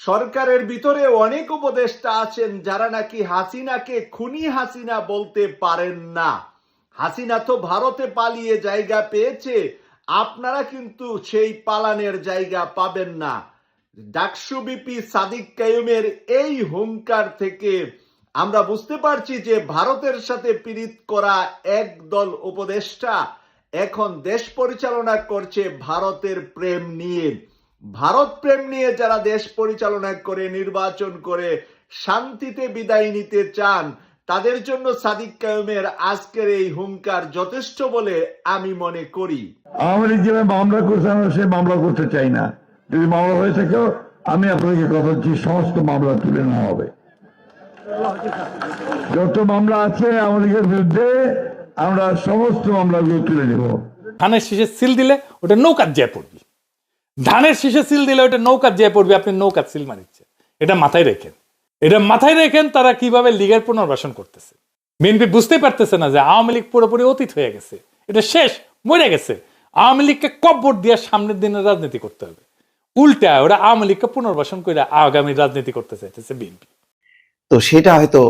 সরকারের ভিতরে অনেক উপদেষ্টা আছেন যারা নাকি হাসিনাকে খুনি হাসিনা বলতে পারেন না। হাসিনা তো ভারতে পালিয়ে জায়গা পেয়েছে, আপনারা কিন্তু সেই পালানের জায়গা পাবেন না। ডাকসু বিপি সাদিক কায়ুমের এই হুঙ্কার থেকে আমরা বুঝতে পারছি যে ভারতের সাথে পীড়িত করা একদল উপদেষ্টা এখন দেশ পরিচালনা করছে ভারতের প্রেম নিয়ে। ভারত প্রেম নিয়ে যারা দেশ পরিচালনা করে নির্বাচন করে শান্তিতে বিদায় নিতে চান তাদের জন্য সাদিক কায়ুমের আজকের এই হুঙ্কার যথেষ্ট বলে আমি মনে করি। লীগ যেভাবে মামলা করছে আমরা সে মামলা করতে চাই না। যদি মামলা হয়ে থাকে আমি আপনাকে কথা দিচ্ছি সমস্ত মামলা তুলে নেওয়া হবে। যত মামলা আছে লীগের বিরুদ্ধে আমরা সমস্ত মামলাগুলো তুলে নেব। ধানের শীষে সিল দিলে ওটা নৌকার যেয়ে পড়বি। ধানের শীষে সিল দিলে ওটা নৌকার যেয়ে পড়বি, আপনি নৌকার সিল মারিচ্ছেন এটা মাথায় রেখেন। এটা মাথায় রেখেন তারা কীভাবে লীগের পুনর্বাসন করতেছে। বিএনপি বুঝতে পারতেছে না যে আওয়ামী লীগ পুরোপুরি অতীত হয়ে গেছে। এটা শেষ, মরে গেছে। আওয়ামী লীগকে কব্বর দিয়ে সামনের দিনে রাজনীতি করতে হবে। উল্টা ওরা আওয়ামী লীগকে পুনর্বাসন করে আগামী রাজনীতি করতে চাইতেছে বিএনপি তো সেটা হয়তো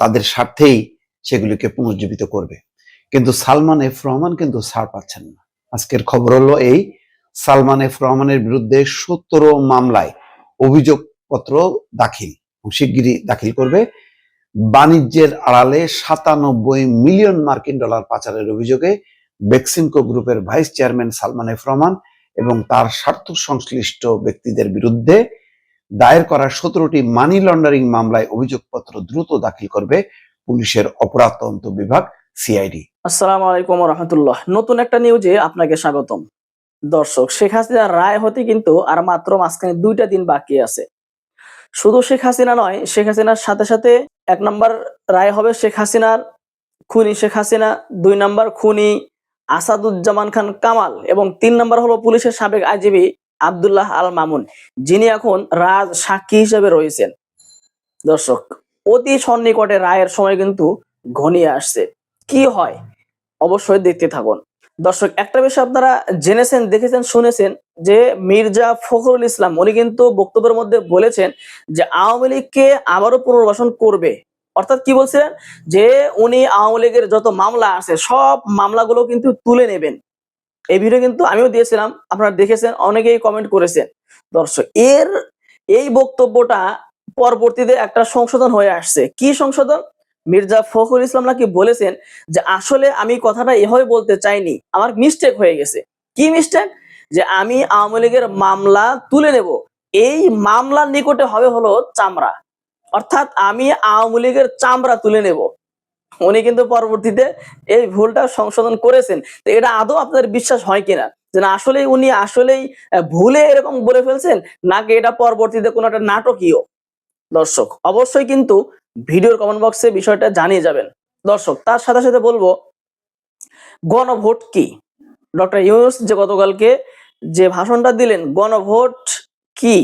তাদের স্বার্থেই সেগুলিকে পুনর্জীবিত করবে। কিন্তু সালমান এফ রহমান কিন্তু ছাড় পাচ্ছেন না। আজকের খবর হলো এই সালমান এফ রহমানের বিরুদ্ধে সত্তর মামলায় অভিযোগপত্র দাখিল শিগগিরই দাখিল করবে। বাণিজ্যের আড়ালে সাতানব্বই মিলিয়ন মার্কিন ডলার পাচারের অভিযোগে বেক্সিমকো গ্রুপের vice chairman Salman F Rahman এবং তার স্বার্থ সংশ্লিষ্ট ব্যক্তিদের বিরুদ্ধে দায়ের করা সতেরোটি মানি লন্ডারিং মামলায় অভিযোগপত্র দ্রুত দাখিল করবে পুলিশের অপরাধ তদন্ত বিভাগ, সিআইডি। আসসালামু আলাইকুম রহমতুল্লাহ। নতুন একটা নিউজে আপনাকে স্বাগতম। দর্শক, শেখ হাসিনার রায় হতে কিন্তু আর মাত্র মাঝখানে দুইটা দিন বাকি আছে। শুধু শেখ হাসিনা নয়, শেখ হাসিনার সাথে সাথে এক নম্বর রায় হবে শেখ হাসিনার খুনি শেখ হাসিনা, দুই নম্বর খুনি আসাদুজ্জামান খান কামাল, এবং তিন নম্বর হলো পুলিশের সাবেক আইজিবি আবদুল্লাহ আল মামুন, যিনি এখন রাজ সাক্ষী হিসেবে রয়েছেন। দর্শক, অতি সন্নিকটে রায়ের সময় কিন্তু ঘনিয়ে আসছে। কি হয়? অবশ্যই দেখতে থাকুন। দর্শক, একটা বিষয় আপনারা জেনেছেন, দেখেছেন, শুনেছেন যে মির্জা ফখরুল ইসলাম, উনি কিন্তু বক্তব্যের মধ্যে বলেছেন যে আওয়ামী লীগকে আবারও পুনর্বাসন করবে। অর্থাৎ কি বলছিলেন? যে উনি আওয়ামী লীগের যত মামলা আছে, সব মামলাগুলো কিন্তু তুলে নেবেন। এই ভিডিও কিন্তু আমিও দিয়েছিলাম, আপনারা দেখেছেন, অনেকেই কমেন্ট করেছেন। দর্শক, এর এই বক্তব্যটা পরবর্তীতে একটা সংশোধন হয়ে আসছে। কি সংশোধন? মির্জা ফখরুল ইসলাম নাকি বলেছেন যে, আসলে আমি কথাটা এভাবে বলতে চাইনি। আমার মিস্টেক হয়ে গেছে। কি মিস্টেক যে, আমি আওয়ামী লীগের মামলা তুলে নেব। এই মামলার নিকটে হবে হলো চামড়া। অর্থাৎ আমি আওয়ামী লীগের চামড়া তুলে নেব। উনি কিন্তু পরবর্তীতে এই ভুলটা সংশোধন করেছেন। তো এটা আদৌ আপনাদের বিশ্বাস হয় কিনা? যে, না, আসলেই উনি আসলেই ভুলে এরকম বলে ফেলছেন? নাকি এটা পরবর্তীতে কোনো একটা নাটকীয়? দর্শক, অবশ্যই কিন্তু ভিডিওর কমেন্ট বক্সে বিষয়টা জানিয়ে যাবেন। দর্শক, তার সাথে সাথে বলব, গণভোট কি? ডক্টর ইউনুস যে গতকালকে যে ভাষণটা দিলেন, গণভোট কি?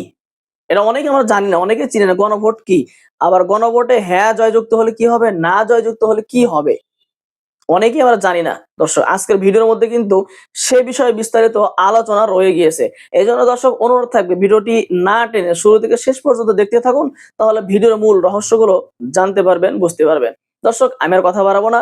এটা অনেকে আমরা জানি না, অনেকে চিনে না, গণভোট কি? আবার গণভোটে হ্যাঁ জয়যুক্ত হলে কি হবে? না, জয়যুক্ত হলে কি হবে? অনেকেই আমরা জানি না। দর্শক, আজকের ভিডিওর মধ্যে কিন্তু সে বিষয়ে বিস্তারিত আলোচনা রয়ে গিয়েছে। এই জন্য দর্শক, অনুরোধ থাকবে ভিডিওটি না টেনে শুরু থেকে শেষ পর্যন্ত দেখতে থাকুন, তাহলে ভিডিওর মূল রহস্যগুলো জানতে পারবেন, বুঝতে পারবেন। দর্শক, আমি আর কথা বাড়াবো না,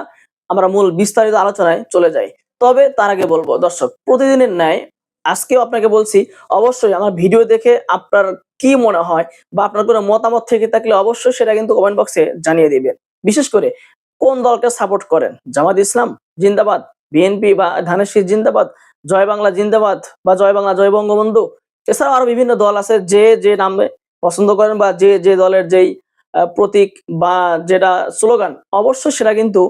আমরা মূল বিস্তারিত আলোচনায় চলে যাই। তবে তার আগে বলব, দর্শক, প্রতিদিনের ন্যায় আজকেও আপনাকে বলছি, অবশ্যই আমার ভিডিও দেখে আপনার কি মনে হয় বা আপনার কোনো মতামত থেকে থাকলে অবশ্যই সেটা কিন্তু কমেন্ট বক্সে জানিয়ে দিবেন। বিশেষ করে কোন দলকে সাপোর্ট করেন? জামাত ইসলাম? জিন্দাবাদ। বিএনপি বা ধানের জিন্দাবাদ? জয় বাংলা জিন্দাবাদ? বা জয় বাংলা জয় বঙ্গবন্ধু? এছাড়াও আরও বিভিন্ন দল আছে যে যে নামে পছন্দ করেন বা যে যে দলের যেই প্রতীক বা যেটা স্লোগান, অবশ্যই সেটা কিন্তু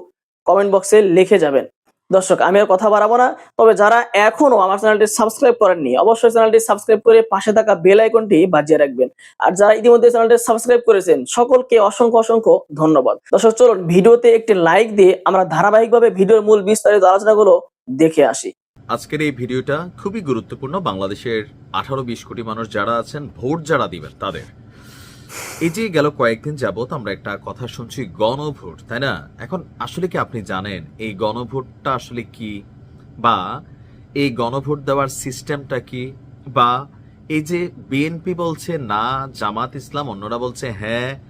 কমেন্ট বক্সে লিখে যাবেন। দর্শক, আমি আর কথা বাড়াবো না। তবে যারা এখনও আমার চ্যানেলটি সাবস্ক্রাইব করেননি, অবশ্যই চ্যানেলটি সাবস্ক্রাইব করে পাশে থাকা বেল আইকনটি বাজিয়ে রাখবেন। আর যারা ইতিমধ্যে চ্যানেলটি সাবস্ক্রাইব করেছেন, সকলকে অসংখ্য অসংখ্য ধন্যবাদ। দর্শক, চলুন ভিডিওতে একটি লাইক দিয়ে আমরা ধারাবাহিকভাবে ভিডিওর মূল বিস্তারিত আলোচনাগুলো দেখে আসি। আজকের এই ভিডিওটা খুবই গুরুত্বপূর্ণ। বাংলাদেশের আঠারো বিশ কোটি মানুষ যারা আছেন, ভোট যারা দিবেন তাদের। এই যে গেল কয়েকদিন যাবত আমরা একটা কথা শুনছি, গণভোট, তাই না? এখন আসলে কি আপনি জানেন এই গণভোটটা আসলে কি? বা এই গণভোট দেওয়ার সিস্টেমটা কি? বা এই যে বিএনপি বলছে, না, জামাত ইসলাম। অন্যরা বলছে হ্যাঁ।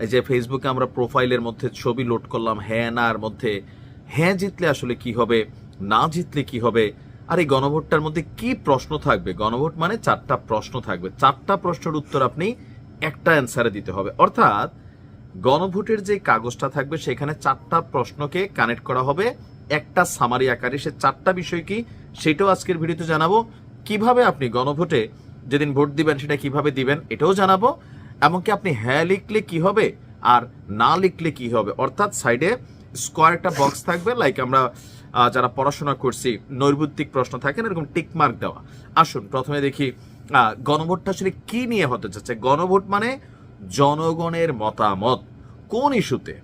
এই যে ফেসবুকে আমরা প্রোফাইলের মধ্যে ছবি লোড করলাম হ্যাঁ না আর মধ্যে হ্যাঁ জিতলে আসলে কি হবে? না জিতলে কি হবে? আর এই গণভোটটার মধ্যে কি প্রশ্ন থাকবে? গণভোট মানে চারটা প্রশ্ন থাকবে। চারটা প্রশ্নের উত্তর আপনি একটা অ্যান্সারে দিতে হবে। অর্থাৎ গণভোটের যে কাগজটা থাকবে, সেখানে চারটা প্রশ্নকে কানেক্ট করা হবে। একটা সামারি আকারে সে চারটা বিষয় কি, সেটাও আজকের ভিডিওতে জানাব। কীভাবে আপনি গণভোটে যেদিন ভোট দিবেন, সেটা কীভাবে দিবেন, এটাও জানাব। এমনকি আপনি হ্যাঁ লিখলে কি হবে, আর না লিখলে কি হবে। অর্থাৎ সাইডে স্কোয়ার একটা বক্স থাকবে লাইক আমরা যারা পড়াশোনা করছি, নৈর্বৃত্তিক প্রশ্ন থাকে না এরকম টিকমার্ক দেওয়া। আসুন, প্রথমে দেখি গণভোটটা আসলে কি নিয়ে হতে চাচ্ছে? গণভোট মানে জনগণের মতামত। কোন ইস্যুতে?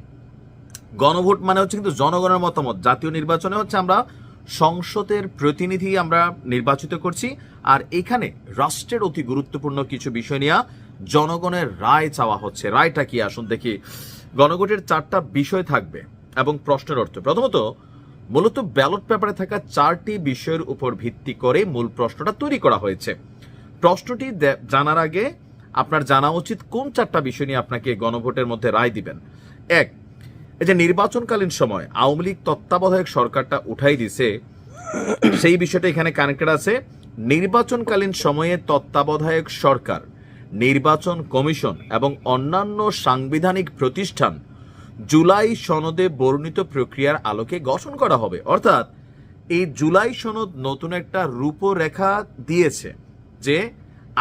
গণভোট মানে হচ্ছে কিন্তু জনগণের মতামত। জাতীয় নির্বাচনে হচ্ছে আমরা সংসদের প্রতিনিধি আমরা নির্বাচিত করছি। আর এখানে রাষ্ট্রের অতি গুরুত্বপূর্ণ কিছু বিষয় নিয়ে জনগণের রায় চাওয়া হচ্ছে। রায়টা কি? আসুন দেখি। গণভোটের চারটা বিষয় থাকবে এবং প্রশ্নের অর্থ। প্রথমত, মূলত ব্যালট পেপারে থাকা চারটি বিষয়ের উপর ভিত্তি করে মূল প্রশ্নটা তৈরি করা হয়েছে। প্রশ্নটি জানার আগে আপনার জানা উচিত কোন চারটা বিষয় নিয়ে আপনাকে গণভোটের মধ্যে রায় দিবেন। এক, এই যে নির্বাচনকালীন সময় আওয়ামী লীগ তত্ত্বাবধায়ক সরকারটা উঠাই দিছে, সেই বিষয়টা এখানে কানেক্টেড আছে। নির্বাচনকালীন সময়ে তত্ত্বাবধায়ক সরকার, নির্বাচন কমিশন এবং অন্যান্য সাংবিধানিক প্রতিষ্ঠান জুলাই সনদে বর্ণিত প্রক্রিয়ার আলোকে গঠন করা হবে। অর্থাৎ এই জুলাই সনদ নতুন একটা রূপরেখা দিয়েছে। যে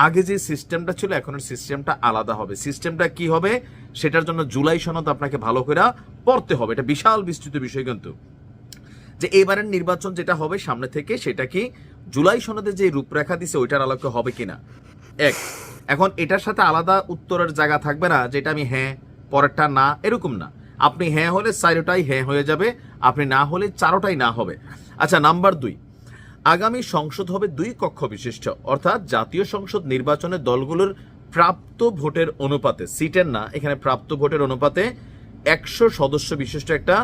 আগে যে সিস্টেমটা ছিল, এখনের সিস্টেমটা আলাদা হবে। সিস্টেমটা কি হবে? সেটার জন্য জুলাই সনদ আপনাকে ভালো করে পড়তে হবে। এটা বিশাল বিস্তৃত বিষয় কিন্তু। যে এবারের নির্বাচন যেটা হবে সামনে থেকে, সেটা কি জুলাই সনদে যে রূপরেখা দিছে, ওইটার আলোকে হবে কিনা? এক, এখন এটার সাথে আলাদা উত্তরের জায়গা থাকবে না যেটা আমি হ্যাঁ পরেরটা না, এরকম না। আপনি হ্যাঁ হলে চারোটাই হ্যাঁ হয়ে যাবে, আপনি না হলে চারোটাই না হবে। আচ্ছা নাম্বার দুই আগামী সংসদ হবে দুই কক্ষ বিশিষ্ট, অর্থাৎ জাতীয় সংসদ নির্বাচনে দলগুলোর প্রাপ্ত ভোটের অনুপাতে, সিটের না, এখানে প্রাপ্ত ভোটের অনুপাতে একশো সদস্য বিশিষ্ট একটা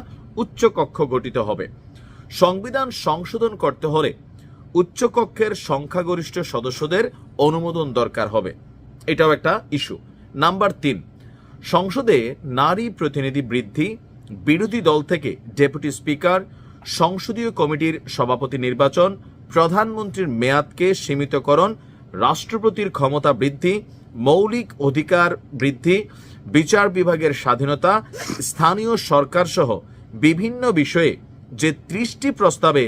উচ্চ কক্ষ গঠিত হবে। সংবিধান সংশোধন করতে হলে উচ্চকক্ষের সংখ্যাগরিষ্ঠ সদস্যদের অনুমোদন দরকার হবে। এটাও একটা ইস্যু। নাম্বার তিন, সংসদে নারী প্রতিনিধি বৃদ্ধি, বিরোধী দল থেকে ডেপুটি স্পিকার, সংসদীয় কমিটির সভাপতি নির্বাচন প্রধানমন্ত্রীর মেয়াদকে সীমিতকরণ, রাষ্ট্রপতির ক্ষমতা বৃদ্ধি, মৌলিক অধিকার বৃদ্ধি, বিচার বিভাগের স্বাধীনতা, স্থানীয় সরকার সহ বিভিন্ন বিষয়ে যে ত্রিশটি প্রস্তাবে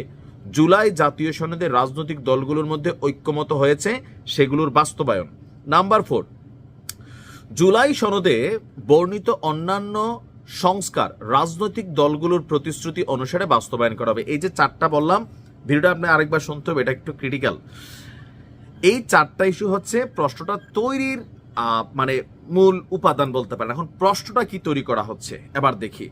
জুলাই জাতীয় সনদে রাজনৈতিক দলগুলোর মধ্যে ঐক্যমত হয়েছে, সেগুলোর বাস্তবায়ন। নাম্বার ফোর, জুলাই সনদে বর্ণিত অন্যান্য সংস্কার রাজনৈতিক দলগুলোর প্রতিশ্রুতি অনুসারে বাস্তবায়ন করা হবে। এই যে চারটা বললাম ভিডিওটা আপনি আরেকবার শুনতে হবে, এটা একটু ক্রিটিক্যাল এই চারটা ইস্যু হচ্ছে প্রশ্নটা তৈরির মানে মূল উপাদান বলতে পারেন। এখন প্রশ্নটা কি তৈরি করা হচ্ছে? এবার দেখি।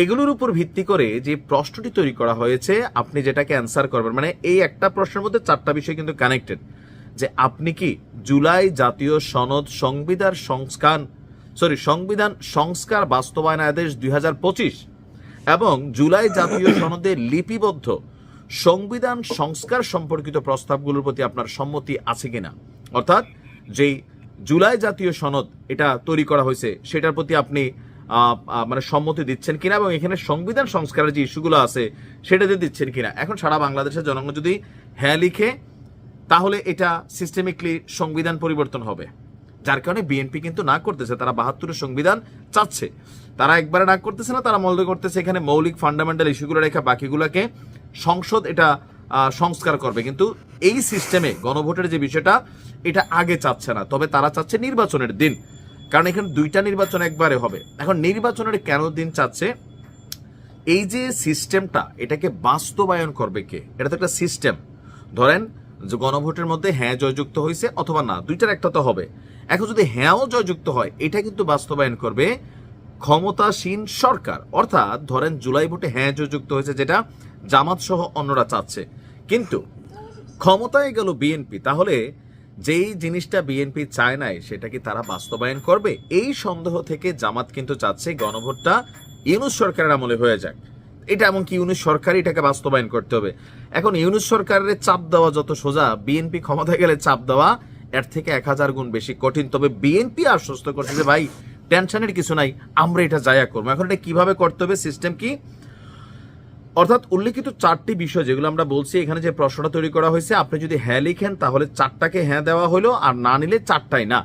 এগুলোর উপর ভিত্তি করে যে প্রশ্নটি তৈরি করা হয়েছে, আপনি যেটাকে অ্যান্সার করবেন মানে এই একটা প্রশ্নের মধ্যে চারটা বিষয় কিন্তু কানেক্টেড যে আপনি কি জুলাই জাতীয় সনদ সংবিধান সংস্কার সরি সংবিধান সংস্কার বাস্তবায়ন আদেশ দুই হাজার পঁচিশ এবং জুলাই জাতীয় সনদে লিপিবদ্ধ সংবিধান সংস্কার সম্পর্কিত প্রস্তাবগুলোর প্রতি আপনার সম্মতি আছে কিনা? অর্থাৎ যেই জুলাই জাতীয় সনদ এটা তৈরি করা হয়েছে, সেটার প্রতি আপনি মানে সম্মতি দিচ্ছেন কিনা এবং এখানে সংবিধান সংস্কারের যে ইস্যুগুলো আছে সেটাতে দিচ্ছেন কিনা? এখন সারা বাংলাদেশের জনগণ যদি হ্যাঁ লিখে, তাহলে এটা সিস্টেমিকলি সংবিধান পরিবর্তন হবে। যার কারণে বিএনপি কিন্তু না করতেছে, তারা বাহাত্তরের সংবিধান চাচ্ছে। তারা একবারে না করতেছে না, তারা মনে করতেছে। এখানে মৌলিক ফান্ডামেন্টাল ইস্যুগুলো রেখে বাকিগুলোকে সংসদ এটা সংস্কার করবে। কিন্তু এই সিস্টেমে গণভোটের যে বিষয়টা, এটা আগে চাচ্ছে না। তবে তারা চাচ্ছে নির্বাচনের দিন। কারণ এখানে দুইটা নির্বাচন একবারে হবে। এখন নির্বাচনের কেন দিন চাচ্ছে? এই যে সিস্টেমটা এটাকে বাস্তবায়ন করবে কে? এটা তো একটা সিস্টেম ধরেন, যে গণভোটের মধ্যে হ্যাঁ জয়যুক্ত হয়েছে অথবা না, দুইটার একটা তো হবে। এখন যদি হ্যাঁও জয়যুক্ত হয়, এটা কিন্তু বাস্তবায়ন করবে ক্ষমতাসীন সরকার। অর্থাৎ ধরেন জুলাই ভোটে হ্যাঁ জয়যুক্ত হয়েছে যেটা জামাত সহ অন্যরা চাচ্ছে। কিন্তু ক্ষমতায় গেল বিএনপি, তাহলে যেই জিনিসটা বিএনপি চায় নাই, সেটা কি তারা বাস্তবায়ন করবে? এই সন্দেহ থেকে জামাত কিন্তু চাচ্ছে গণভোটটা ইউনুস সরকারের আমলে হয়ে যাক। এটা এমনকি ইউনুস সরকারই এটাকে বাস্তবায়ন করতে হবে? এখন ইউনুস সরকারের চাপ দেওয়া যত সোজা, বিএনপি ক্ষমতায় গেলে চাপ দেওয়া এর থেকে এক হাজার গুণ বেশি কঠিন। তবে বিএনপি আশ্বস্ত করছে যে, ভাই টেনশনের কিছু নাই, আমরা এটা জায়া করব। এখন এটা কীভাবে করতে হবে সিস্টেম কি? অর্থাৎ উল্লেখিত চারটি বিষয় যেগুলো আমরা বলছি, এখানে যে প্রশ্নটা তৈরি করা হয়েছে, আপনি যদি হ্যাঁ লিখেন, তাহলে চারটাকে হ্যাঁ দেওয়া হলো, আর না নিলে চারটাই না।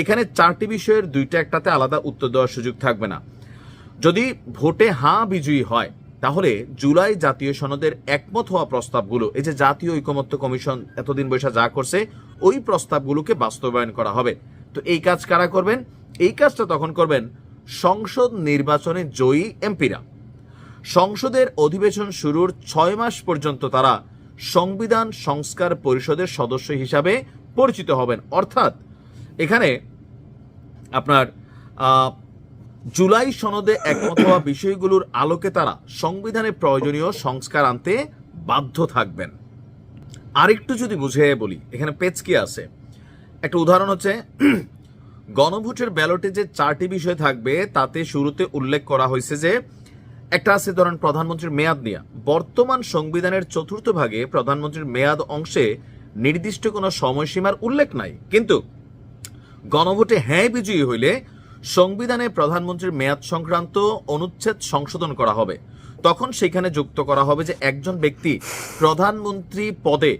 এখানে চারটি বিষয়ের দুইটা একটাতে আলাদা উত্তর দেওয়ার সুযোগ থাকবে না। যদি ভোটে হাঁ বিজয়ী হয়, তাহলে জুলাই জাতীয় সনদের একমত হওয়া প্রস্তাবগুলো, এই যে জাতীয় ঐকমত্য কমিশন এতদিন বৈশা যা করছে, ওই প্রস্তাবগুলোকে বাস্তবায়ন করা হবে। তো এই কাজ কারা করবেন? এই কাজটা তখন করবেন সংসদ নির্বাচনে জয়ী এমপিরা। সংসদের অধিবেশন শুরুর ছয় মাস পর্যন্ত তারা সংবিধান সংস্কার পরিষদের সদস্য হিসাবে পরিচিত হবেন। অর্থাৎ এখানে আপনার জুলাই সনদে একমত হওয়া বিষয়গুলোর আলোকে তারা সংবিধানে প্রয়োজনীয় সংস্কার আনতে বাধ্য থাকবেন। আরেকটু যদি বুঝে বলি, এখানে পেজ কি আছে। একটা উদাহরণ হচ্ছে গণভোটের ব্যালটে যে চারটি বিষয় থাকবে, তাতে শুরুতে উল্লেখ করা হয়েছে যে, একটা আছে ধরেন প্রধানমন্ত্রীর মেয়াদ নিয়ে। বর্তমান সংবিধানের চতুর্থ ভাগে প্রধানমন্ত্রীর মেয়াদ অংশে নির্দিষ্ট কোনো সময়সীমার উল্লেখ নাই। কিন্তু গণভোটে হ্যাঁ বিজয়ী হইলে সংবিধানে প্রধানমন্ত্রীর মেয়াদ সংক্রান্ত অনুচ্ছেদ সংশোধন করা হবে। তখন সেখানে যুক্ত করা হবে যে, একজন ব্যক্তি প্রধানমন্ত্রী পদে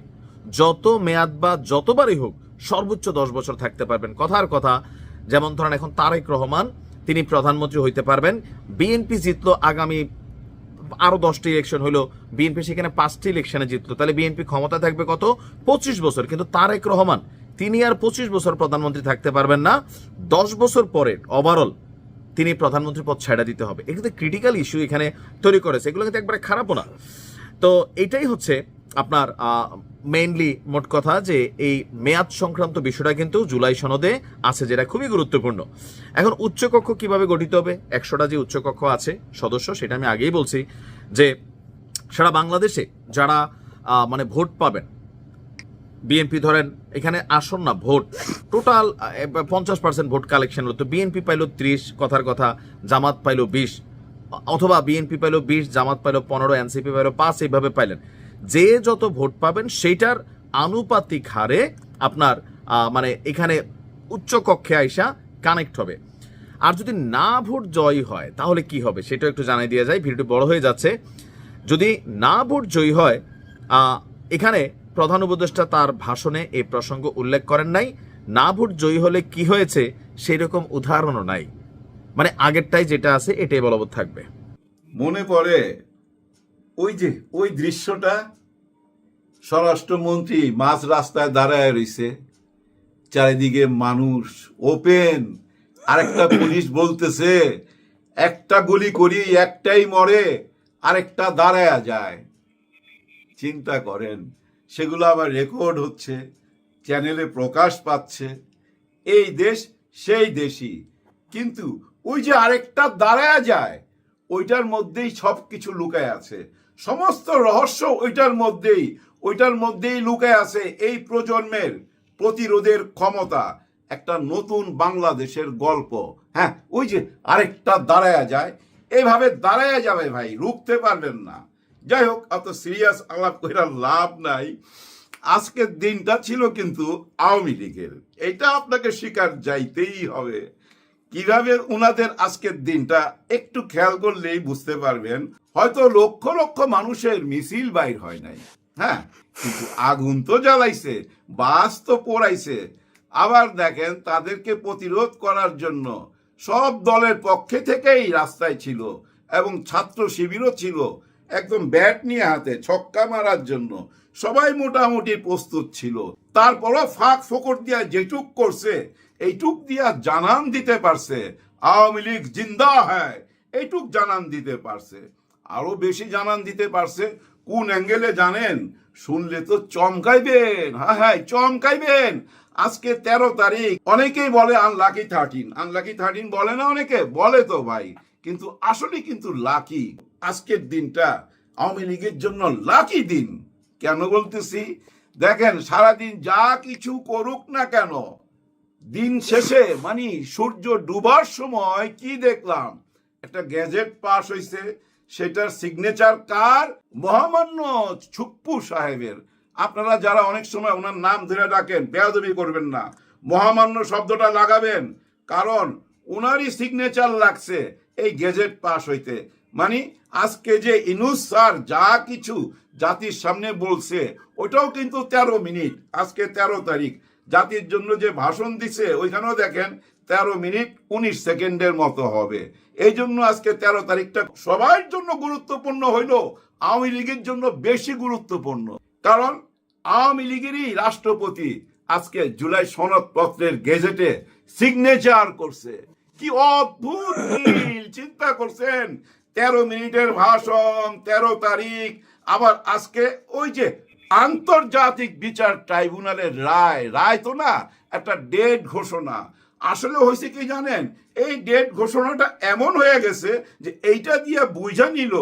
যত মেয়াদ বা যতবারই হোক সর্বোচ্চ দশ বছর থাকতে পারবেন। কথার কথা যেমন ধরেন এখন তারেক রহমান, তিনি প্রধানমন্ত্রী হইতে পারবেন। বিএনপি জিতলো আগামী আরও দশটি ইলেকশন হলো বিএনপি সেখানে পাঁচটি ইলেকশনে জিতলো। তাহলে বিএনপি ক্ষমতা থাকবে কত? পঁচিশ বছর। কিন্তু তারেক রহমান, তিনি আর পঁচিশ বছর প্রধানমন্ত্রী থাকতে পারবেন না। দশ বছর পরে ওভারঅল তিনি প্রধানমন্ত্রী পদ ছেড়ে দিতে হবে। কিন্তু ক্রিটিক্যাল ইস্যু এখানে তৈরি করেছে। এগুলো কিন্তু একবারে খারাপও না। তো এটাই হচ্ছে আপনার মেইনলি মোট কথা যে এই মেয়াদ সংক্রান্ত বিষয়টা কিন্তু জুলাই সনদে আছে যেটা খুবই গুরুত্বপূর্ণ। এখন উচ্চকক্ষ কীভাবে গঠিত হবে? একশোটা যে উচ্চকক্ষ আছে, সদস্য, সেটা আমি আগেই বলছি যে সারা বাংলাদেশে যারা মানে ভোট পাবেন, বিএনপি ধরেন, এখানে আসন না, ভোট, টোটাল পঞ্চাশ পার্সেন্ট ভোট কালেকশন হলো, তো বিএনপি পাইলো ত্রিশ, কথার কথা, জামাত পাইলো বিশ, অথবা বিএনপি পাইলো বিশ, জামাত পাইলো পনেরো, এনসিপি পাইলো পাঁচ, এইভাবে পাইলেন। যে যত ভোট পাবেন সেইটার আনুপাতিক হারে আপনার মানে এখানে উচ্চ কক্ষে আইসা কানেক্ট হবে। আর যদি না ভোট জয়ী হয়, তাহলে কি হবে? সেটা একটু জানাই দিয়ে যায় ভিডিওটি বড় হয়ে যাচ্ছে। যদি না ভোট জয়ী হয় এখানে প্রধান উপদেষ্টা তার ভাষণে এই প্রসঙ্গ উল্লেখ করেন নাই। না ভোট জয়ী হলে কি হয়েছে সেই রকম উদাহরণও নাই। মানে আগেরটাই যেটা আছে, এটাই বলবৎ থাকবে। মনে পড়ে ওই যে, ওই দৃশ্যটা স্বরাষ্ট্রমন্ত্রী মাঝ রাস্তায় দাঁড়ায় রইছে। চারিদিকে মানুষ ওপেন। আরেকটা পুলিশ বলতেছে, একটা গুলি করি, একটাই মরে, আরেকটা দাঁড়ায় যায়। চিন্তা করেন, সেগুলো আবার রেকর্ড হচ্ছে, চ্যানেলে প্রকাশ পাচ্ছে। এই দেশ সেই দেশই। কিন্তু ওই যে আরেকটা দাঁড়ায় যায়, ওইটার মধ্যেই সব কিছু লুকায় আছে। সমস্ত রহস্য ওইটার মধ্যেই ওইটার মধ্যেই লুকায় আছে এই প্রজন্মের প্রতিরোধের ক্ষমতা। একটা নতুন বাংলাদেশের গল্প। হ্যাঁ ওই যে আরেকটা দাঁড়ায়া যায়। এইভাবে দাঁড়ায়া যাবে ভাই, রুখতে পারবেন না। যাই হোক, অত সিরিয়াস আলাপ কইরা লাভ নাই। আজকের দিনটা ছিল কিন্তু আওয়ামী লীগের। এটা আপনাকে স্বীকার যাইতেই হবে। কীভাবে উনাদের আজকের দিনটা একটু খেয়াল করলেই বুঝতে পারবেন। হয়তো লক্ষ লক্ষ মানুষের মিছিল বাইর হয় নাই। হ্যাঁ কিন্তু আগুন তো জ্বালাইছে, বাস তো পোড়াইছে। আবার দেখেন তাদেরকে প্রতিরোধ করার জন্য সব দলের পক্ষে থেকেই রাস্তায় ছিল এবং ছাত্র শিবিরও ছিল। একদম ব্যাট নিয়ে হাতে ছক্কা মারার জন্য সবাই মোটামুটি প্রস্তুত ছিল। তারপরও ফাঁক ফোকর দিয়া যেটুক করছে, এইটুক দিয়া জানান দিতে পারছে। আওয়ামী লীগ জিন্দা হ্যায়, এইটুক জানান দিতে পারছে। আরও বেশি জানান দিতে পারছে, কোন অ্যাঙ্গেলে জানেন? শুনলে তো চমকাইবেন হ্যাঁ হ্যাঁ চমকাইবেন। আজকে তেরো তারিখ, অনেকেই বলে আনলাকি থার্টিন আনলাকি থার্টিন বলে না অনেকে? বলে তো ভাই। কিন্তু আসলে কিন্তু লাকি আজকের দিনটা আওয়ামী লীগের জন্য লাকি দিন। কেন বলতেছি? দেখেন, সারাদিন যা কিছু করুক না কেন, দিন শেষে মানে সূর্য ডুবার সময় কি দেখলাম? একটা গ্যাজেট পাস হয়েছে সেটার সিগনেচার কার? মহামান্য ছুপ্পু সাহেবের। আপনারা যারা অনেক সময় ওনার নাম ধরে ডাকেন, বেয়াদবি করবেন না। মহামান্য শব্দটা লাগাবেন, কারণ ওনারই সিগনেচার লাগছে এই গেজেট পাস হইতে। মানে আজকে যে ইনুস স্যার যা কিছু জাতির সামনে বলছে ওটাও কিন্তু তেরো মিনিট। আজকে তেরো তারিখ। জাতির জন্য যে ভাষণ দিছে, ওইখানেও দেখেন তেরো মিনিট উনিশ সেকেন্ডের মতো হবে। এই জন্য আজকে তেরো তারিখটা সবার জন্য গুরুত্বপূর্ণ হইল। আওয়ামী লীগের জন্য বেশি গুরুত্বপূর্ণ। কারণ আওয়ামী লীগেরই রাষ্ট্রপতি আজকে জুলাই সনদপত্রের গেজেটে সিগনেচার করছে। কি অদ্ভুত চিন্তা করছেন? তেরো মিনিটের ভাষণ, তেরো তারিখ আবার আজকে ওই যে আন্তর্জাতিক বিচার ট্রাইব্যুনালের রায় রায় তো না, একটা ডেট ঘোষণা। আসলে হয়েছে কি জানেন? এই ডেট ঘোষণাটা এমন হয়ে গেছে যে এইটা দিয়ে বুঝা নিল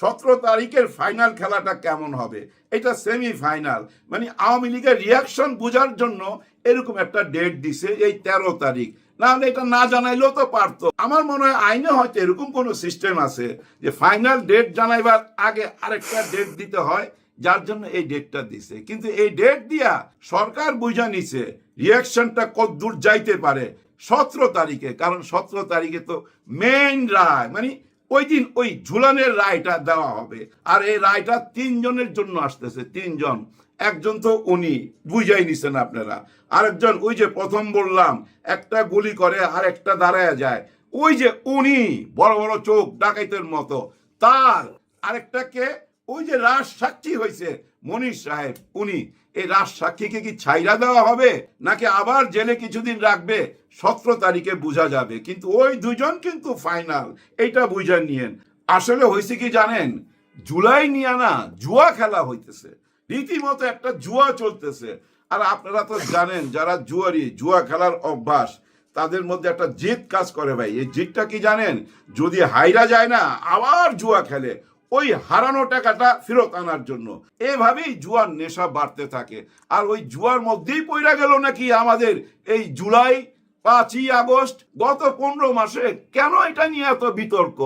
সতেরো তারিখের ফাইনাল খেলাটা কেমন হবে। এটা সেমি ফাইনাল মানে আওয়ামী লীগের রিয়াকশন বোঝার জন্য এরকম একটা ডেট দিছে এই তেরো তারিখ। নাহলে এটা না জানাইলেও তো পারতো। আমার মনে হয় আইনে হয়তো এরকম কোনো সিস্টেম আছে যে ফাইনাল ডেট জানাইবার আগে আরেকটা ডেট দিতে হয়, যার জন্য এই ডেটটা দিছে। কিন্তু এই ডেট দিয়া সরকার বুঝা নিছে রিয়াকশনটা কত দূর যাইতে পারে সতেরো তারিখে। কারণ সতেরো তারিখে তো মেইন রায় মানে ওই দিন ওই ঝুলানের রায়টা দেওয়া হবে। আর এই রায়টা তিনজনের জন্য আসতেছে, তিনজন। একজন তো উনি, বুঝাই নিছেন আপনারা। আরেকজন, ওই যে প্রথম বললাম, একটা গুলি করে আর একটা দাঁড়ায় যায়। ওই যে উনি, বড় বড় চোখ, ডাকাইতের মতো। তার আরেকটাকে ওই যে রাজ সাক্ষী হয়েছে মনীষ সাহেব, উনি। এই রাজ সাক্ষীকে কি ছাইরা দেওয়া হবে? নাকি আবার জেলে কিছুদিন রাখবে? সতেরো তারিখে বোঝা যাবে। কিন্তু ওই দুজন কিন্তু ফাইনাল, এইটা বুঝা নিয়েন। আসলে হয়েছে কি জানেন? জুলাই নিয়ে না জুয়া খেলা হইতেছে। রীতিমতো একটা জুয়া চলতেছে। আর আপনারা তো জানেন, যারা জুয়ারি, জুয়া খেলার অভ্যাস, তাদের মধ্যে একটা জিদ কাজ করে ভাই। এই জিতটা কি জানেন? যদি হাইরা যায় না, আবার জুয়া খেলে। ওই হারানো টাকাটা ফেরত আনার জন্য। এভাবেই জুয়ার নেশা বাড়তে থাকে। আর ওই জুয়ার মধ্যেই পইরা গেল নাকি আমাদের এই জুলাই পাঁচই আগস্ট গত পনেরো মাসে কেন এটা নিয়ে এত বিতর্ক?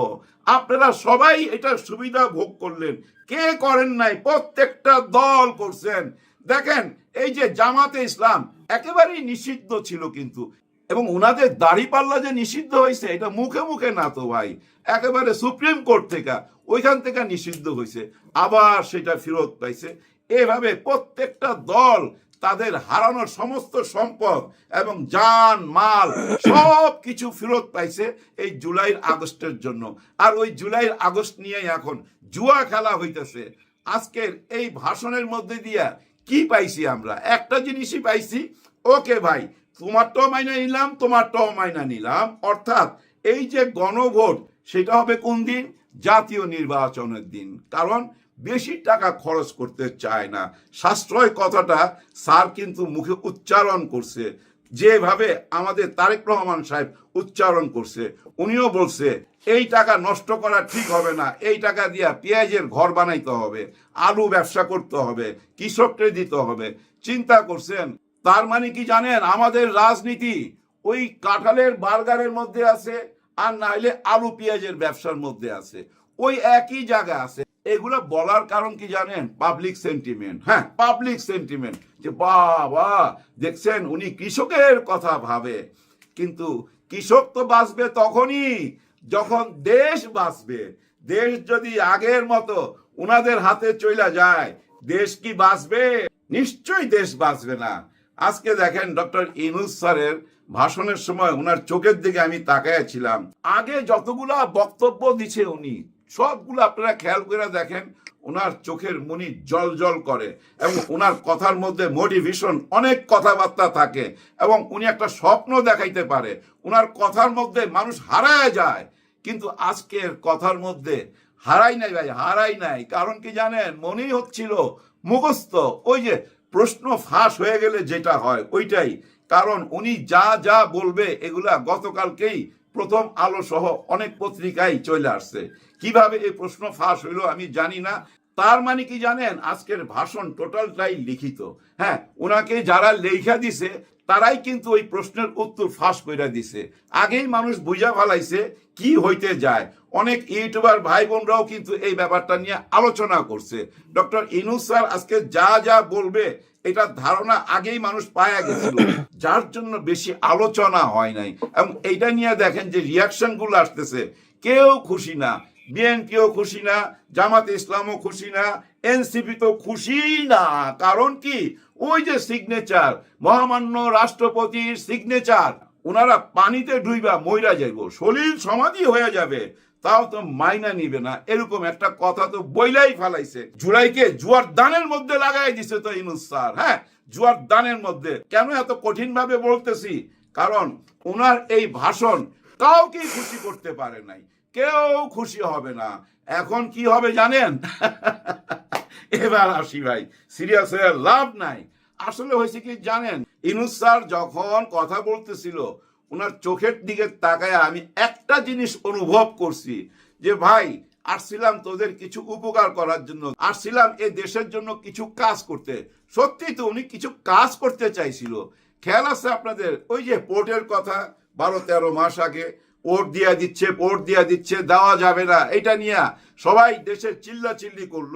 আপনারা সবাই এটা সুবিধা ভোগ করলেন। কে করেন নাই? প্রত্যেকটা দল করছেন। দেখেন, এই যে জামাতে ইসলাম একেবারেই নিষিদ্ধ ছিল কিন্তু। এবং ওনাদের দাড়ি পাল্লা যে নিষিদ্ধ হয়েছে, এটা মুখে মুখে না তো ভাই, একেবারে সুপ্রিম কোর্ট থেকে, ওইখান থেকে নিষিদ্ধ হয়েছে। আবার সেটা ফেরত পাইছে। এভাবে প্রত্যেকটা দল তাদের হারানোর সমস্ত সম্পদ এবং যান, মাল, সব কিছু ফেরত পাইছে এই জুলাইয়ের আগস্টের জন্য। আর ওই জুলাইয়ের আগস্ট নিয়ে এখন জুয়া খেলা হইতেছে। আজকের এই ভাষণের মধ্যে দিয়া কি পাইছি আমরা? একটা জিনিসই পাইছি, ওকে ভাই, তোমার তোমারটাও মাইনা নিলাম, তোমার তোমারটাও মাইনা নিলাম। অর্থাৎ এই যে গণভোট, সেটা হবে কোন দিন? জাতীয় নির্বাচনের দিন। কারণ বেশি টাকা খরচ করতে চায় না। সাশ্রয় কথাটা স্যার কিন্তু মুখে উচ্চারণ করছে। যেভাবে আমাদের তারেক রহমান সাহেব উচ্চারণ করছে, উনিও বলছে, এই টাকা নষ্ট করা ঠিক হবে না। এই টাকা দিয়া পেঁয়াজের ঘর বানাইতে হবে, আলু ব্যবসা করতে হবে, কৃষককে দিতে হবে। চিন্তা করছেন? তার মানে কি জানেন? আমাদের রাজনীতি ওই কাঁঠালের বার্গারের মধ্যে আছে। আর না হলে আলু পেঁয়াজের ব্যবসার মধ্যে আছে। ওই একই জায়গা আছে। এগুলো বলার কারণ কি জানেন? পাবলিক সেন্টিমেন্ট হ্যাঁ? পাবলিক সেন্টিমেন্ট যে বাবা, দেখছেন? উনি কৃষকের কথা ভাবে। কিন্তু কৃষক তো বাঁচবে তখনই। যখন দেশ বাঁচবে, দেশ যদি আগের মতো উনাদের হাতে চলে যায়, দেশ কি বাঁচবে? নিশ্চয়ই দেশ বাঁচবে না। আজকে দেখেন ডক্টর ইনুস স্যারের ভাষণের সময় ওনার চোখের দিকে আমি তাকাইছিলাম আগে যতগুলা বক্তব্য দিছে উনি, সবগুলো আপনারা খেয়াল করে দেখেন ওনার চোখের মনি জল জল করে এবং ওনার কথার মধ্যে মোটিভেশন অনেক কথাবার্তা থাকে এবং উনি একটা স্বপ্ন দেখাইতে পারে। ওনার কথার মধ্যে মানুষ হারায় যায়, কিন্তু আজকের কথার মধ্যে হারাই নাই ভাই, হারাই নাই। কারণ কি জানেন? মনেই হচ্ছিল মুখস্থ, ওই যে প্রশ্ন ফাঁস হয়ে গেলে যেটা হয়, ওইটাই। কারণ উনি যা যা বলবে এগুলা গতকালকেই প্রথম আলো সহ অনেক পত্রিকায় চলে আসছে। কীভাবে এই প্রশ্ন ফাঁস হইল আমি জানি না। তার মানে কি জানেন? আজকের ভাষণ টোটালটাই লিখিত। হ্যাঁ ওনাকে যারা লেখা দিছে, তারাই কিন্তু ওই প্রশ্নের উত্তর ফাঁস করে দিছে। আগেই মানুষ বুঝা ফেলাইছে কি হইতে যায়। অনেক ইউটিউবার ভাই বোনরাও কিন্তু এই ব্যাপারটা নিয়ে আলোচনা করছে। ডক্টর ইনুস স্যার আজকে যা যা বলবে এটা ধারণা আগেই মানুষ পায়া গেছিল। যার জন্য বেশি আলোচনা হয় নাই। এবং এইটা নিয়ে দেখেন যে রিয়াকশনগুলো আসতেছে। কেউ খুশি না। বিএনপিও খুশি না। জামাত ইসলামও খুশি না। এনসিপি তো খুশি না। কারণ কি? ওই যে সিগনেচার মহামান্য রাষ্ট্রপতির সিগনেচার ওনারা পানিতে ডুইবা মইরা যাইব। সলিল সমাধি হয়ে যাবে। তাও তো মাইনা নিবে না। এরকম একটা কথা তো বইলাই ফালাইছে। জুলাইকে জুয়ার দানের মধ্যে লাগাই দিছে তো ইনুস স্যার হ্যাঁ? জুয়ার দানের মধ্যে। কেন এত কঠিন ভাবে বলতেছি? কারণ ওনার এই ভাষণ কাউকে খুশি করতে পারে নাই। কেউ খুশি হবে না। এখন কি হবে জানেন? এবার আসি ভাই। সিরিয়াস হয়ে লাভ নাই। আসলে হয়েছে কি জানেন? ইনুস স্যার যখন কথা বলতেছিল ওনার চোখের দিকে তাকায় আমি একটা জিনিস অনুভব করছি যে, ভাই, আসছিলাম তোদের কিছু উপকার করার জন্য। আসছিলাম এ দেশের জন্য কিছু কাজ করতে। সত্যি তো উনি কিছু কাজ করতে চাইছিল। খেয়াল আছে আপনাদের? ওই যে পোর্টের কথা, বারো তেরো মাস আগে, পোর্ট দিয়া দিচ্ছে, পোর্ট দিয়া দিচ্ছে, দেওয়া যাবে না, এটা নিয়ে সবাই দেশের চিল্লা চিল্লি করল।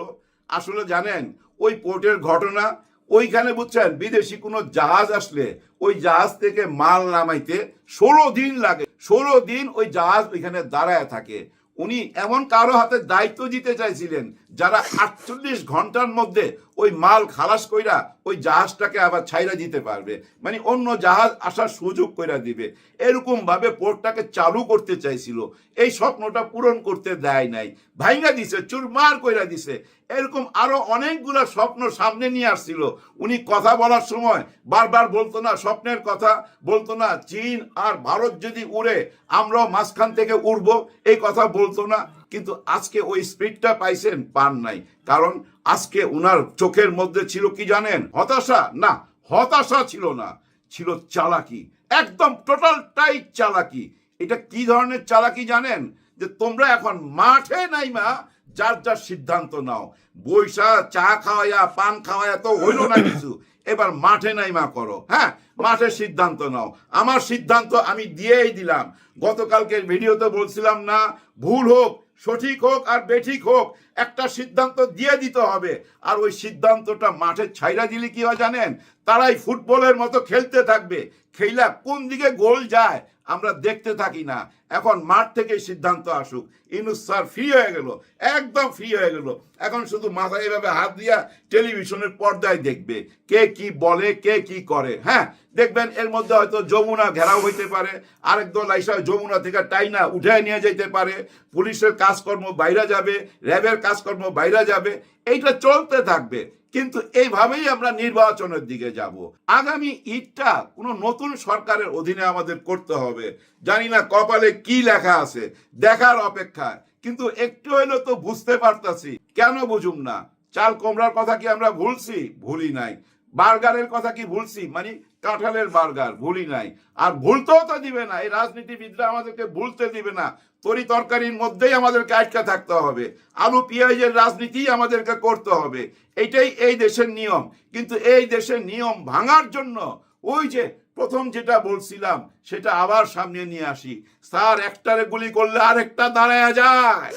আসলে জানেন, ওই পোর্টের ঘটনা ওইখানে বুঝছেন, বিদেশি কোনো জাহাজ আসলে ওই জাহাজ থেকে মাল নামাইতে ষোলো দিন লাগে। ষোলো দিন ওই জাহাজ ওইখানে দাঁড়ায় থাকে। উনি এমন কারও হাতে দায়িত্ব দিতে চাইছিলেন, যারা আটচল্লিশ ঘণ্টার মধ্যে ওই মাল খালাস কইরা ওই জাহাজটাকে আবার ছাইরা দিতে পারবে। মানে অন্য জাহাজ আসার সুযোগ কইরা দিবে। এরকম ভাবে পোর্টটাকে চালু করতে চাইছিল। এই স্বপ্নটা পূরণ করতে দেয় নাই। ভাইঙ্গা দিছে, চুরমার কইরা দিছে। এরকম আরও অনেকগুলো স্বপ্ন সামনে নিয়ে আসছিল। উনি কথা বলার সময় বারবার বলতো না, স্বপ্নের কথা বলতো না, চীন আর ভারত যদি উড়ে, আমরাও মাঝখান থেকে উড়বো, এই কথা বলতো না। কিন্তু আজকে ওই স্পিডটা পাইছেন, পান নাই। কারণ আজকে উনার চোখের মধ্যে ছিল কি জানেন? হতাশা? না, হতাশা ছিল না। ছিল চালাকি। একদম টোটাল টোটালটাই চালাকি। এটা কি ধরনের চালাকি জানেন? যে তোমরা এখন মাঠে নাই মা, যার যার সিদ্ধান্ত নাও। বৈশা চা খাওয়াইয়া পান খাওয়াইয়া তো হইল না কিছু। এবার মাঠে নাই মা করো হ্যাঁ? মাঠে সিদ্ধান্ত নাও। আমার সিদ্ধান্ত আমি দিয়েই দিলাম। গতকালকের ভিডিওতে বলছিলাম না, ভুল হোক সঠিক হোক আর বেঠিক হোক, একটা সিদ্ধান্ত দিয়ে দিতে হবে। আর ওই সিদ্ধান্তটা মাঠে ছাইরা দিলে কি হয় জানেন? তারাই ফুটবলের মতো খেলতে থাকবে। খেলা কোন দিকে গোল যায় আমরা দেখতে থাকি না। এখন মাঠ থেকে সিদ্ধান্ত আসুক। ইনুস স্যার ফ্রি হয়ে গেল, একদম ফ্রি হয়ে গেল। এখন শুধু মাথায় এভাবে হাত দিয়া টেলিভিশনের পর্দায় দেখবে। কে কি বলে, কে কি করে হ্যাঁ? দেখবেন এর মধ্যে হয়তো যমুনা ঘেরাও হইতে পারে, আরেক দল আইসা যমুনা থেকে টাইনা উঠে নিয়ে যেতে পারে, পুলিশের কাজকর্ম বাইরে যাবে, র্যাবের কাজকর্ম বাইরে যাবে, এইটা চলতে থাকবে। কিন্তু এইভাবেই আমরা নির্বাচনের দিকে যাব। আগামী ঈদটা কোনো নতুন সরকারের অধীনে আমাদের করতে হবে। জানি না কপালে কি লেখা আছে, দেখার অপেক্ষায়। কিন্তু একটু হইলেও তো বুঝতে পারতাছি। কেন বুঝুম না? চাল কোমরার কথা কি আমরা ভুলছি? ভুলি নাই। বার্গারের কথা কি ভুলছি? মানে কাঁঠালের বার্গার ভুলি নাই। আর ভুলতেও তো দিবে না। এই রাজনীতিবিদরা আমাদেরকে ভুলতে দিবে না। তরি তরকারির মধ্যেই আমাদেরকে আটকা থাকতে হবে। আলু, পেঁয়াজের রাজনীতি আমাদেরকে করতে হবে। এটাই এই দেশের নিয়ম। কিন্তু এই দেশের নিয়ম ভাঙার জন্য ওই যে প্রথম যেটা বলছিলাম, সেটা আবার সামনে নিয়ে আসি। স্যার, একটারে গুলি করলে আরেকটা দাঁড়ায় যায়।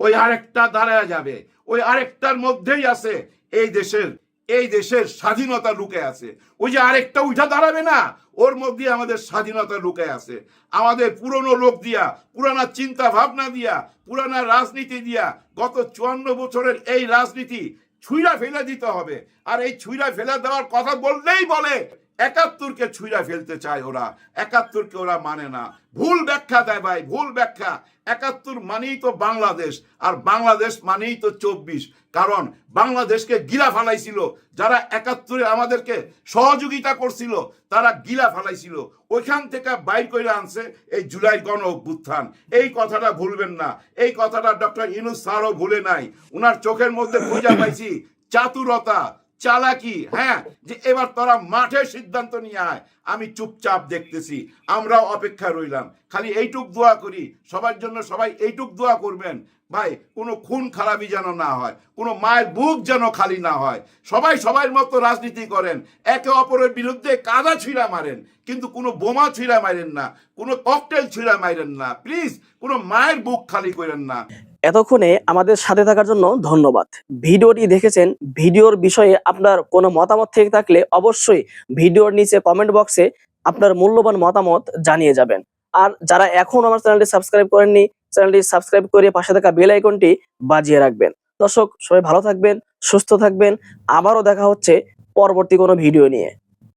ওই আরেকটা দাঁড়ায় যাবে। ওই আরেকটার মধ্যেই আছে এই দেশের এই দেশের স্বাধীনতা লুকে আছে। ওই যে আরেকটা উঠা দাঁড়াবে না, ওর মধ্যে আমাদের স্বাধীনতা লুকে আছে। আমাদের পুরনো লোক দিয়া, পুরানা চিন্তা ভাবনা দিয়া, পুরানা রাজনীতি দিয়া গত চুয়ান্ন বছরের এই রাজনীতি ছুঁড়া ফেলে দিতে হবে। আর এই ছুঁড়া ফেলে দেওয়ার কথা বললেই বলে একাত্তরকে ছুঁড়া ফেলতে চায় ওরা। একাত্তরকে ওরা মানে না। ভুল ব্যাখ্যা দেয় ভাই, ভুল ব্যাখ্যা। একাত্তর মানেই তো বাংলাদেশ, আর বাংলাদেশ মানেই তো চব্বিশ। কারণ বাংলাদেশকে গিলা ফালাইছিল। যারা একাত্তরে আমাদেরকে সহযোগিতা করছিল, তারা গিলা ফালাইছিল। ওইখান থেকে বাইর করে আনছে এই জুলাই গণ অভ্যুত্থান। এই কথাটা ভুলবেন না। এই কথাটা ডক্টর ইনুস স্যারও ভুলে নাই। উনার চোখের মধ্যে খুঁজে পাইছি, চাতুরতা। চালাকি হ্যাঁ যে এবার তোরা মাঠে সিদ্ধান্ত নিয়ে আয়। আমি চুপচাপ দেখতেছি, আমরাও অপেক্ষা রইলাম। খালি এইটুক দোয়া করি, সবার জন্য সবাই এইটুক দোয়া করবেন। ভাই, কোনো খুন খারাপি যেন না হয়, কোনো মায়ের বুক যেন খালি না হয়। সবাই সবার মতো রাজনীতি করেন, একে অপরের বিরুদ্ধে কাদা ছিঁড়া মারেন, কিন্তু কোনো বোমা ছিঁড়া মারেন না, কোনো ককটেল ছিঁড়া মারেন না। প্লিজ, কোনো মায়ের বুক খালি করেন না। এতক্ষণে আমাদের সাথে থাকার জন্য ধন্যবাদ। ভিডিওটি দেখেছেন, ভিডিওর বিষয়ে আপনার কোনো মতামত থেকে থাকলে অবশ্যই ভিডিওর নিচে কমেন্ট বক্সে আপনার মূল্যবান মতামত জানিয়ে যাবেন। আর যারা এখন আমার চ্যানেলটি সাবস্ক্রাইব করেননি, চ্যানেলটি সাবস্ক্রাইব করে পাশে থাকা বেল আইকনটি বাজিয়ে রাখবেন। দর্শক, সবাই ভালো থাকবেন, সুস্থ থাকবেন। আবারও দেখা হচ্ছে পরবর্তী কোনো ভিডিও নিয়ে।